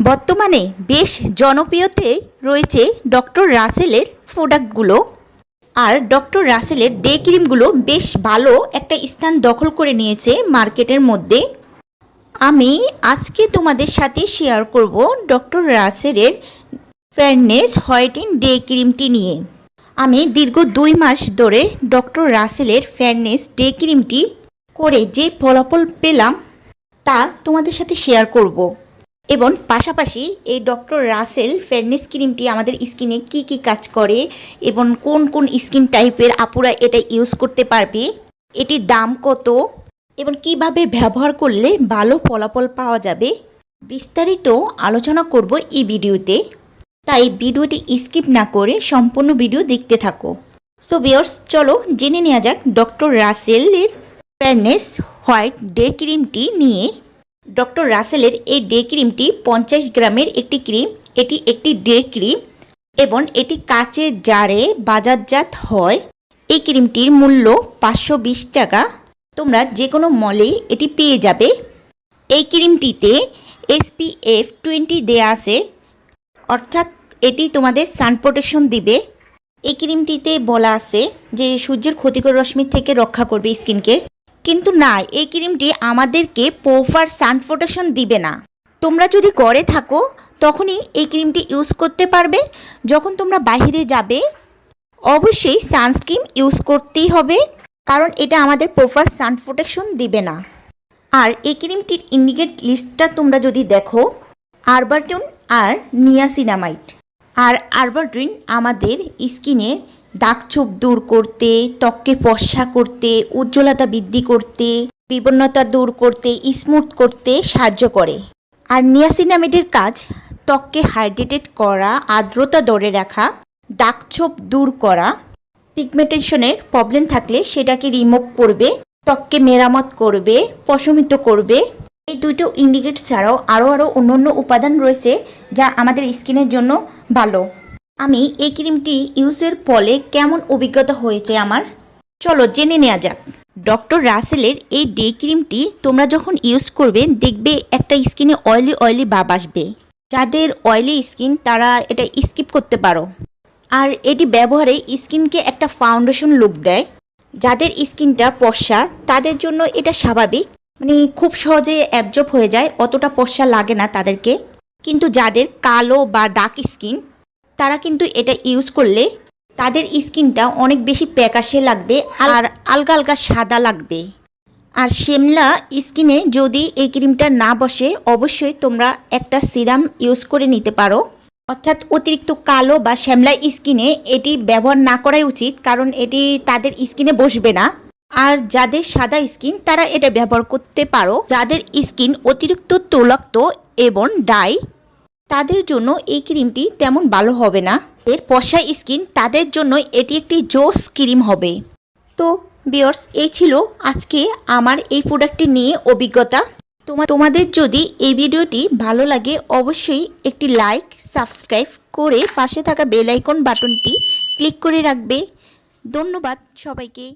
বর্তমানে বেশ জনপ্রিয়তে রয়েছে ডক্টর রাসেলের প্রোডাক্টগুলো। আর ডক্টর রাসেলের ডে ক্রিমগুলো বেশ ভালো একটা স্থান দখল করে নিয়েছে মার্কেটের মধ্যে। আমি আজকে তোমাদের সাথে শেয়ার করব ডক্টর রাসেলের ফেয়ারনেস হোয়াইটিং ডে ক্রিমটি নিয়ে। আমি দীর্ঘ দুই মাস ধরে ডক্টর রাসেলের ফেয়ারনেস ডে ক্রিমটি করে যে ফলাফল পেলাম, তা তোমাদের সাথে শেয়ার করব। এবং পাশাপাশি এই ডক্টর রাসেল ফেয়ারনেস ক্রিমটি আমাদের স্কিনে কি কি কাজ করে এবং কোন কোন স্কিন টাইপের আপুরা এটা ইউজ করতে পারবে এটির দাম কত এবং কীভাবে ব্যবহার করলে ভালো ফলাফল পাওয়া যাবে, বিস্তারিত আলোচনা করব এই ভিডিওতে। তাই ভিডিওটি স্কিপ না করে সম্পূর্ণ ভিডিও দেখতে থাকো। সো বিয়ার্স চলো জেনে নেওয়া যাক ডক্টর রাসেলের ফেয়ারনেস হোয়াইট ডে ক্রিমটি নিয়ে ডক্টর রাসেলের এই ডে ক্রিমটি পঞ্চাশ গ্রামের একটি ক্রিম। এটি একটি ডে ক্রিম এবং এটি কাচের জারে বাজারজাত হয়। এই ক্রিমটির মূল্য পাঁচশো বিশ টাকা। তোমরা যে কোনো মলে এটি পেয়ে যাবে। এই ক্রিমটিতে এসপিএফ টোয়েন্টি দেয়া আছে। অর্থাৎ এটি তোমাদের সান প্রোটেকশন দিবে। এই ক্রিমটিতে বলা আছে যে সূর্যের ক্ষতিকর রশ্মি থেকে রক্ষা করবে স্কিনকে। কিন্তু না, এই ক্রিমটি আমাদেরকে প্রপার সান প্রোটেকশন দিবে না। তোমরা যদি ঘরে থাকো, তখনই এই ক্রিমটি ইউজ করতে পারবে। যখন তোমরা বাইরে যাবে, অবশ্যই সানস্ক্রিন ইউজ করতেই হবে, কারণ এটা আমাদের প্রপার সান প্রোটেকশন দিবে না। আর এই ক্রিমটির ইন্ডিকেট লিস্টটা তোমরা যদি দেখো, আরবার্টন আর নিয়াসিনামাইট। আর আরবার্টিন আমাদের স্কিনের দাগছোপ দূর করতে, ত্বককে ফর্সা করতে, উজ্জ্বলতা বৃদ্ধি করতে বিবর্ণতা দূর করতে, স্মুথ করতে সাহায্য করে। আর নিয়াসিনামিডের কাজ, ত্বককে হাইড্রেটেড করা, আর্দ্রতা ধরে রাখা, দাগছোপ দূর করা। পিগমেন্টেশনের প্রবলেম থাকলে সেটাকে রিমুভ করবে, ত্বককে মেরামত করবে প্রশমিত করবে। এই দুটো ইন্ডিকেট ছাড়াও আরও আরও অন্য অন্য উপাদান রয়েছে যা আমাদের স্কিনের জন্য ভালো। আমি এই ক্রিমটি ইউজের ফলে কেমন অভিজ্ঞতা হয়েছে আমার? চলো জেনে নেওয়া যাক। ডক্টর রাসেলের এই ডে ক্রিমটি তোমরা যখন ইউজ করবে, দেখবে একটা স্কিনে অয়েলি অয়েলি ভাব আসবে। যাদের অয়েলি স্কিন, তারা এটা স্কিপ করতে পারো। আর এটি ব্যবহারে স্কিনকে একটা ফাউন্ডেশন লুক দেয়। যাদের স্কিনটা পশা তাদের জন্য এটা স্বাভাবিক। মানে খুব সহজে অ্যাবজর্ব হয়ে যায়, অতটা পশা লাগে না তাদেরকে। কিন্তু যাদের কালো বা ডার্ক স্কিন তারা কিন্তু এটা ইউজ করলে তাদের স্কিনটা অনেক বেশি প্যাকাশে লাগবে আর আলগা আলগা সাদা লাগবে। আর শ্যামলা স্কিনে যদি এই ক্রিমটা না বসে, অবশ্যই তোমরা একটা সিরাম ইউজ করে নিতে পারো। অর্থাৎ অতিরিক্ত কালো বা শ্যামলা স্কিনে এটি ব্যবহার না করাই উচিত, কারণ এটি তাদের স্কিনে বসবে না। আর যাদের সাদা স্কিন, তারা এটা ব্যবহার করতে পারো। যাদের স্কিন অতিরিক্ত তৈলাক্ত এবং ডাই তাদের জন্য এই ক্রিমটি তেমন ভালো হবে না। এর পশা স্কিন তাদের জন্য এটি একটি জোস ক্রিম হবে। তো বিয়ার্স এই ছিল আজকে আমার এই প্রোডাক্টটি নিয়ে অভিজ্ঞতা। তোমা তোমাদের যদি এই ভিডিওটি ভালো লাগে, অবশ্যই একটি লাইক, সাবস্ক্রাইব করে পাশে থাকা বেল আইকন বাটনটি ক্লিক করে রাখবে। ধন্যবাদ সবাইকে।